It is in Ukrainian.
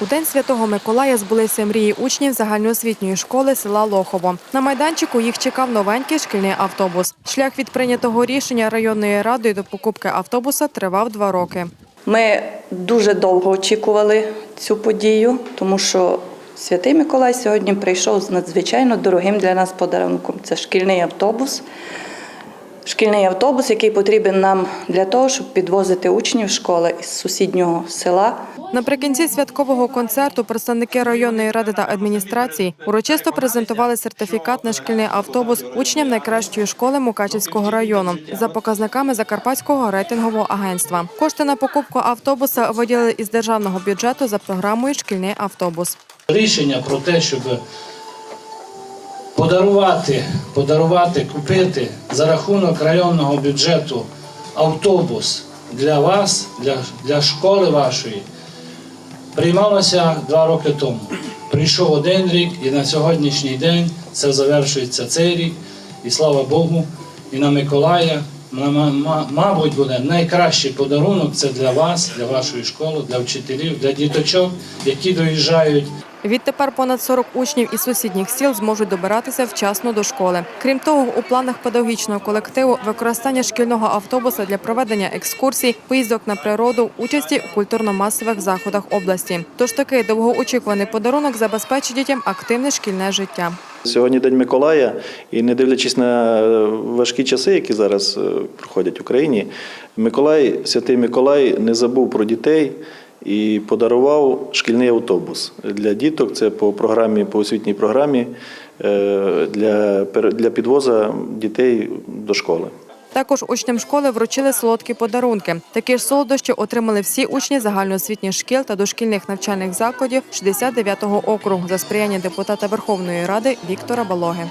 У день святого Миколая збулися мрії учнів загальноосвітньої школи села Лохово. На майданчику їх чекав новенький шкільний автобус. Шлях від прийнятого рішення районної ради до покупки автобуса тривав два роки. Ми дуже довго очікували цю подію, тому що Святий Миколай сьогодні прийшов з надзвичайно дорогим для нас подарунком. Це шкільний автобус. Шкільний автобус, який потрібен нам для того, щоб підвозити учнів школи із сусіднього села. Наприкінці святкового концерту представники районної ради та адміністрації урочисто презентували сертифікат на шкільний автобус учням найкращої школи Мукачівського району за показниками Закарпатського рейтингового агентства. Кошти на покупку автобуса виділили із державного бюджету за програмою Шкільний автобус. рішення про те, щоб подарувати, подарувати, купити за рахунок районного бюджету автобус для вас, для, для школи вашої, приймалося два роки тому. Прийшов один рік, і на сьогоднішній день це завершується цей рік. І слава Богу, і на Миколая, ма- ма- ма- мабуть, буде найкращий подарунок це для вас, для вашої школи, для вчителів, для діточок, які доїжджають Відтепер понад 40 учнів із сусідніх сіл зможуть добиратися вчасно до школи. Крім того, у планах педагогічного колективу використання шкільного автобуса для проведення екскурсій, поїздок на природу, участі у культурно-масових заходах області. Тож такий довгоочікуваний подарунок забезпечить дітям активне шкільне життя. Сьогодні День Миколая, і не дивлячись на е, важкі часи, які зараз е, проходять в Україні, Миколай, святий Миколай не забув про дітей і подарував шкільний автобус для діток. Це по програмі, по освітній програмі е, для, для підвоза дітей до школи. Також учням школи вручили солодкі подарунки. Такі ж солодощі отримали всі учні загальноосвітніх шкіл та дошкільних навчальних закладів 69-го округу за сприяння депутата Верховної Ради Віктора Балоги.